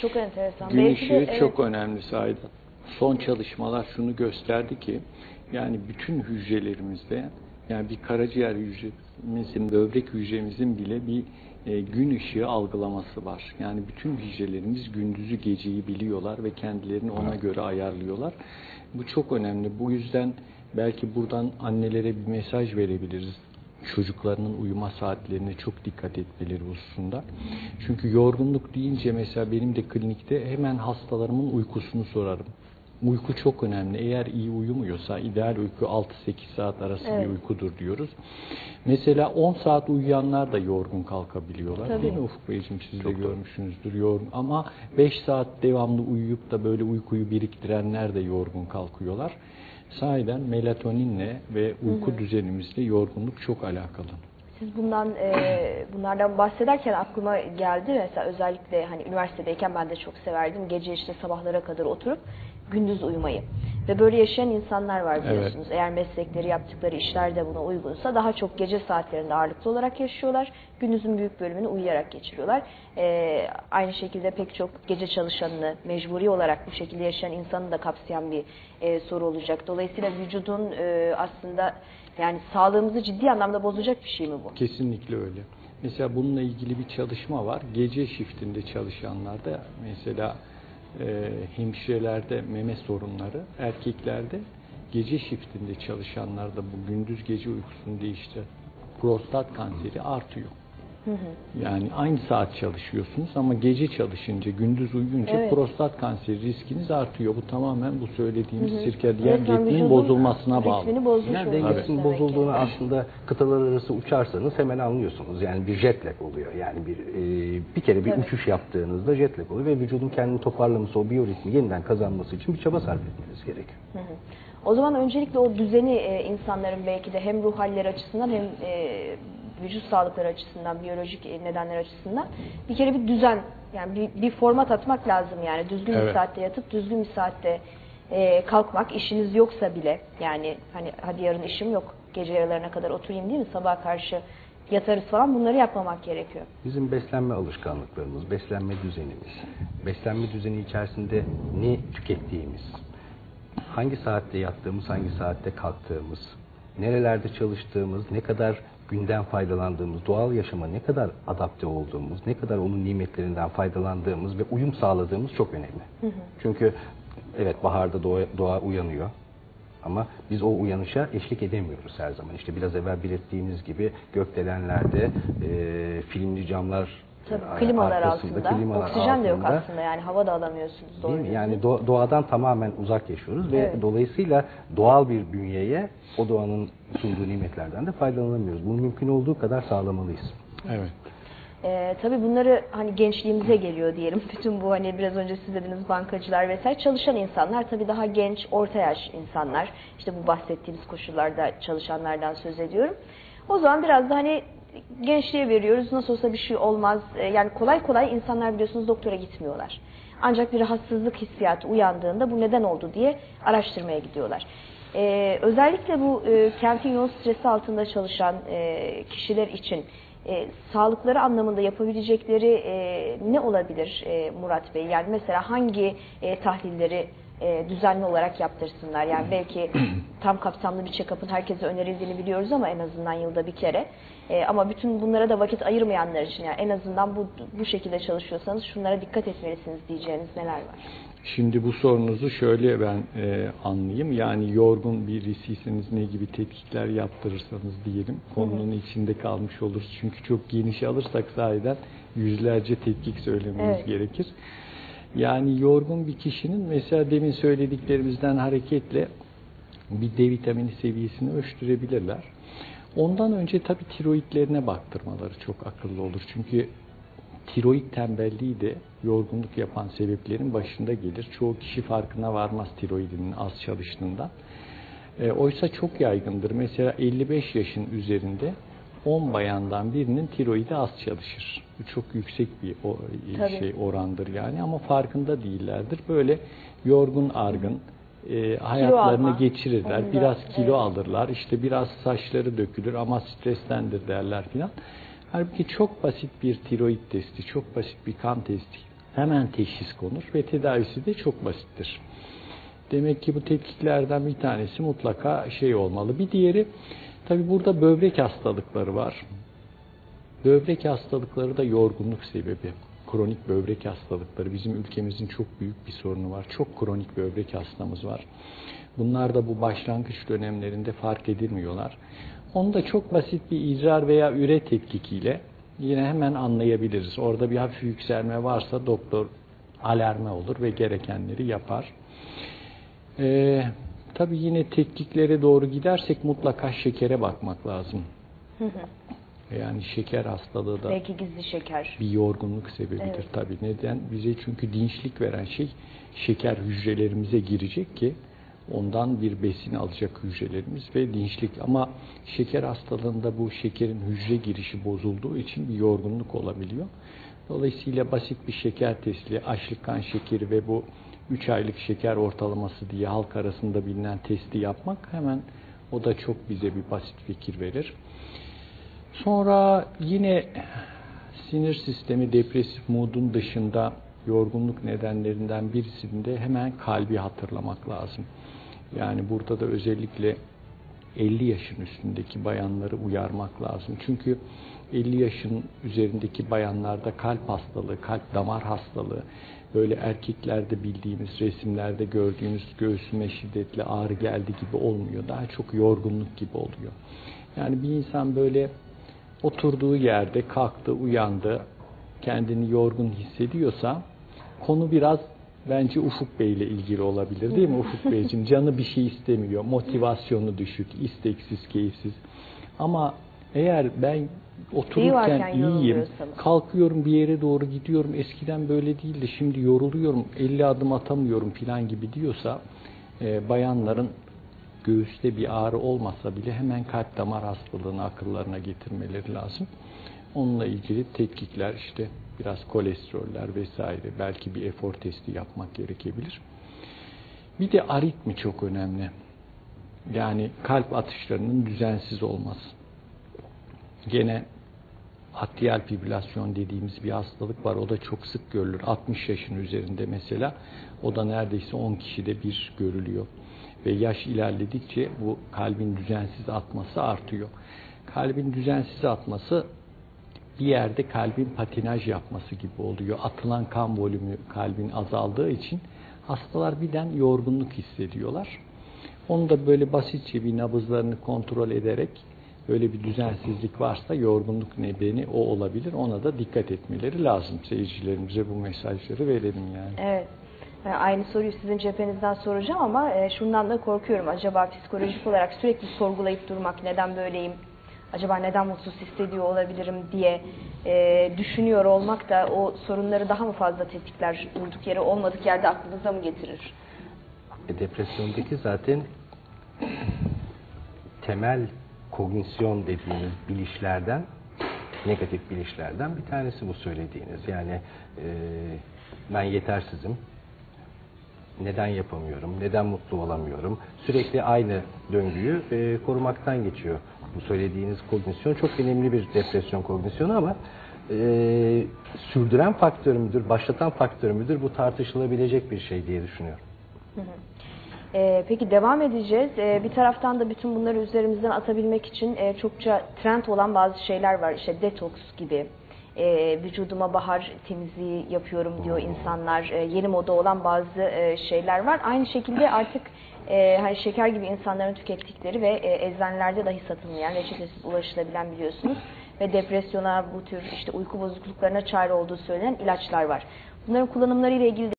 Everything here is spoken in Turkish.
Çok enteresan. Gün Belki ışığı de, evet, çok önemli sayede. Son çalışmalar şunu gösterdi ki yani bütün hücrelerimizde yani bir karaciğer hücremizin, böbrek hücremizin bile bir e, gün ışığı algılaması var. Yani bütün hücrelerimiz gündüzü geceyi biliyorlar ve kendilerini ona göre ayarlıyorlar. Bu çok önemli. Bu yüzden belki buradan annelere bir mesaj verebiliriz çocuklarının uyuma saatlerine çok dikkat etmeleri hususunda. Çünkü yorgunluk deyince mesela benim de klinikte hemen hastalarımın uykusunu sorarım. Uyku çok önemli. Eğer iyi uyumuyorsa ideal uyku 6-8 saat arası Evet. bir uykudur diyoruz. Mesela 10 saat uyuyanlar da yorgun kalkabiliyorlar. Tabii. Değil mi Ufuk Beyciğim siz de görmüşsünüzdür yorgun. Ama 5 saat devamlı uyuyup da böyle uykuyu biriktirenler de yorgun kalkıyorlar. Sahiden melatoninle ve uyku düzenimizle yorgunluk çok alakalı. Siz bundan e, bunlardan bahsederken aklıma geldi. Mesela özellikle hani üniversitedeyken ben de çok severdim. Gece işte sabahlara kadar oturup gündüz uyumayı ve böyle yaşayan insanlar var biliyorsunuz. Eğer meslekleri yaptıkları işler de buna uygunsa daha çok gece saatlerinde ağırlıklı olarak yaşıyorlar. Gündüzün büyük bölümünü uyuyarak geçiriyorlar. E, aynı şekilde pek çok gece çalışanını mecburi olarak bu şekilde yaşayan insanı da kapsayan bir e, soru olacak. Dolayısıyla vücudun e, aslında yani sağlığımızı ciddi anlamda bozacak bir şey mi bu? Kesinlikle öyle. Mesela bununla ilgili bir çalışma var. Gece shiftinde çalışanlarda mesela e, hemşirelerde meme sorunları, erkeklerde gece shiftinde çalışanlarda bu gündüz gece uykusunu değiştiren prostat kanseri artıyor. Yani aynı saat çalışıyorsunuz ama gece çalışınca, gündüz uyuyunca Evet. prostat kanseri riskiniz artıyor. Bu tamamen bu söylediğimiz sirkadiyen ritmin bozulmasına bağlı. ritmini bozmuş Yani oluyoruz dengesinin bozulduğunu aslında kıtalar arası uçarsanız hemen anlıyorsunuz. Yani bir jet lag oluyor. Yani bir e, bir kere bir Tabii. uçuş yaptığınızda jet lag oluyor ve vücudun kendini toparlaması, o biyoritmi yeniden kazanması için bir çaba sarf etmeniz gerekiyor. O zaman öncelikle o düzeni e, insanların belki de hem ruh halleri açısından hem e, vücut sağlıkları açısından, biyolojik e, nedenler açısından bir kere bir düzen, yani bir, bir format atmak lazım yani. Düzgün bir Evet. saatte yatıp düzgün bir saatte e, kalkmak, işiniz yoksa bile yani hani hadi yarın işim yok, gece yarılarına kadar oturayım değil mi, sabaha karşı yatarız falan bunları yapmamak gerekiyor. Bizim beslenme alışkanlıklarımız, beslenme düzenimiz, beslenme düzeni içerisinde ne tükettiğimiz, hangi saatte yattığımız, hangi saatte kalktığımız, nerelerde çalıştığımız, ne kadar günden faydalandığımız, doğal yaşama ne kadar adapte olduğumuz, ne kadar onun nimetlerinden faydalandığımız ve uyum sağladığımız çok önemli. Çünkü evet baharda doğa, doğa uyanıyor. Ama biz o uyanışa eşlik edemiyoruz her zaman. İşte biraz evvel belirttiğiniz gibi gökdelenlerde e, filmli camlar Tabii e, klimalar arkasında, altında, klimalar oksijen de yok altında, aslında yani hava da alamıyorsunuz. Doğru Değil mi? Yani do- doğadan tamamen uzak yaşıyoruz ve Evet. dolayısıyla doğal bir bünyeye o doğanın sunduğu nimetlerden de faydalanamıyoruz. Bunu mümkün olduğu kadar sağlamalıyız. Evet. Ee, tabii bunları hani gençliğimize geliyor diyelim. Bütün bu hani biraz önce siz dediğiniz bankacılar vesaire çalışan insanlar tabii daha genç, orta yaş insanlar. İşte bu bahsettiğimiz koşullarda çalışanlardan söz ediyorum. O zaman biraz da hani gençliğe veriyoruz. Nasıl olsa bir şey olmaz. Ee, yani kolay kolay insanlar biliyorsunuz doktora gitmiyorlar. Ancak bir rahatsızlık hissiyatı uyandığında bu neden oldu diye araştırmaya gidiyorlar. Ee, özellikle bu e, kentin yoğun stresi altında çalışan e, kişiler için e, sağlıkları anlamında yapabilecekleri e, ne olabilir e, Murat Bey? Yani mesela hangi e, tahlilleri e, düzenli olarak yaptırsınlar? Yani belki tam kapsamlı bir check-up'ın herkese önerildiğini biliyoruz ama en azından yılda bir kere. E, ama bütün bunlara da vakit ayırmayanlar için yani en azından bu bu şekilde çalışıyorsanız şunlara dikkat etmelisiniz diyeceğiniz neler var? Şimdi bu sorunuzu şöyle ben e, anlayayım. Yani yorgun birisiyseniz ne gibi tetkikler yaptırırsanız diyelim konunun içinde kalmış oluruz. Çünkü çok geniş alırsak sahiden yüzlerce tetkik söylememiz Evet. gerekir. Yani yorgun bir kişinin mesela demin söylediklerimizden hareketle bir D vitamini seviyesini ölçtürebilirler. Ondan önce tabii tiroidlerine baktırmaları çok akıllı olur. Çünkü tiroid tembelliği de yorgunluk yapan sebeplerin başında gelir. Çoğu kişi farkına varmaz tiroidinin az çalıştığından. E, oysa çok yaygındır. Mesela 55 yaşın üzerinde 10 bayandan birinin tiroidi az çalışır. Bu çok yüksek bir o, Tabii. şey orandır yani ama farkında değillerdir. Böyle yorgun argın e, hayatlarını alma. geçirirler. Onu da- Biraz kilo evet. alırlar. İşte biraz saçları dökülür ama strestendir derler filan. Halbuki çok basit bir tiroid testi, çok basit bir kan testi Hemen teşhis konur ve tedavisi de çok basittir. Demek ki bu tetkiklerden bir tanesi mutlaka şey olmalı. Bir diğeri tabi burada böbrek hastalıkları var. Böbrek hastalıkları da yorgunluk sebebi. Kronik böbrek hastalıkları bizim ülkemizin çok büyük bir sorunu var. Çok kronik böbrek hastamız var. Bunlar da bu başlangıç dönemlerinde fark edilmiyorlar. Onu da çok basit bir idrar veya üre tetkikiyle yine hemen anlayabiliriz. Orada bir hafif yükselme varsa doktor alarme olur ve gerekenleri yapar. Ee, tabii yine tetkiklere doğru gidersek mutlaka şekere bakmak lazım. Yani şeker hastalığı da Belki gizli şeker. bir yorgunluk sebebidir Evet. tabii. Neden? Bize çünkü dinçlik veren şey şeker hücrelerimize girecek ki ondan bir besin alacak hücrelerimiz ve dinçlik. Ama şeker hastalığında bu şekerin hücre girişi bozulduğu için bir yorgunluk olabiliyor. Dolayısıyla basit bir şeker testi, açlık kan şekeri ve bu 3 aylık şeker ortalaması diye halk arasında bilinen testi yapmak hemen o da çok bize bir basit fikir verir. Sonra yine sinir sistemi depresif modun dışında yorgunluk nedenlerinden birisinde hemen kalbi hatırlamak lazım. Yani burada da özellikle 50 yaşın üstündeki bayanları uyarmak lazım. Çünkü 50 yaşın üzerindeki bayanlarda kalp hastalığı, kalp damar hastalığı, böyle erkeklerde bildiğimiz resimlerde gördüğünüz göğsüme şiddetli ağrı geldi gibi olmuyor. Daha çok yorgunluk gibi oluyor. Yani bir insan böyle oturduğu yerde kalktı, uyandı, kendini yorgun hissediyorsa konu biraz bence Ufuk Bey ile ilgili olabilir değil mi Ufuk Beyciğim? Canı bir şey istemiyor, motivasyonu düşük, isteksiz, keyifsiz. Ama eğer ben otururken iyiyim, kalkıyorum bir yere doğru gidiyorum, eskiden böyle değildi, şimdi yoruluyorum, 50 adım atamıyorum falan gibi diyorsa e, bayanların göğüste bir ağrı olmasa bile hemen kalp damar hastalığını akıllarına getirmeleri lazım. Onunla ilgili tetkikler işte biraz kolesteroller vesaire belki bir efor testi yapmak gerekebilir. Bir de aritmi çok önemli. Yani kalp atışlarının düzensiz olması. Gene atriyal fibrilasyon dediğimiz bir hastalık var. O da çok sık görülür. 60 yaşın üzerinde mesela. O da neredeyse 10 kişide bir görülüyor. Ve yaş ilerledikçe bu kalbin düzensiz atması artıyor. Kalbin düzensiz atması bir yerde kalbin patinaj yapması gibi oluyor. Atılan kan volümü kalbin azaldığı için hastalar birden yorgunluk hissediyorlar. Onu da böyle basitçe bir nabızlarını kontrol ederek böyle bir düzensizlik varsa yorgunluk nedeni o olabilir. Ona da dikkat etmeleri lazım. Seyircilerimize bu mesajları verelim yani. Evet. E, Aynı soruyu sizin cephenizden soracağım ama e, şundan da korkuyorum. Acaba psikolojik olarak sürekli sorgulayıp durmak, neden böyleyim, acaba neden mutsuz hissediyor olabilirim diye e, düşünüyor olmak da o sorunları daha mı fazla tetikler, durduk yere olmadık yerde aklınıza mı getirir? E, depresyondaki zaten temel kognisyon dediğimiz bilişlerden, negatif bilişlerden bir tanesi bu söylediğiniz. Yani e, ben yetersizim, neden yapamıyorum, neden mutlu olamıyorum. Sürekli aynı döngüyü e, korumaktan geçiyor. Bu söylediğiniz kognisyon çok önemli bir depresyon kognisyonu ama e, sürdüren faktör müdür, başlatan faktör müdür bu tartışılabilecek bir şey diye düşünüyorum. Ee, peki devam edeceğiz. Ee, bir taraftan da bütün bunları üzerimizden atabilmek için e, çokça trend olan bazı şeyler var. İşte detoks gibi. Ee, vücuduma bahar temizliği yapıyorum diyor insanlar. Ee, yeni moda olan bazı e, şeyler var. Aynı şekilde artık e, hani şeker gibi insanların tükettikleri ve e, eczanelerde dahi satılmayan, reçetesiz ulaşılabilen biliyorsunuz. Ve depresyona, bu tür işte uyku bozukluklarına çare olduğu söylenen ilaçlar var. Bunların kullanımları ile ilgili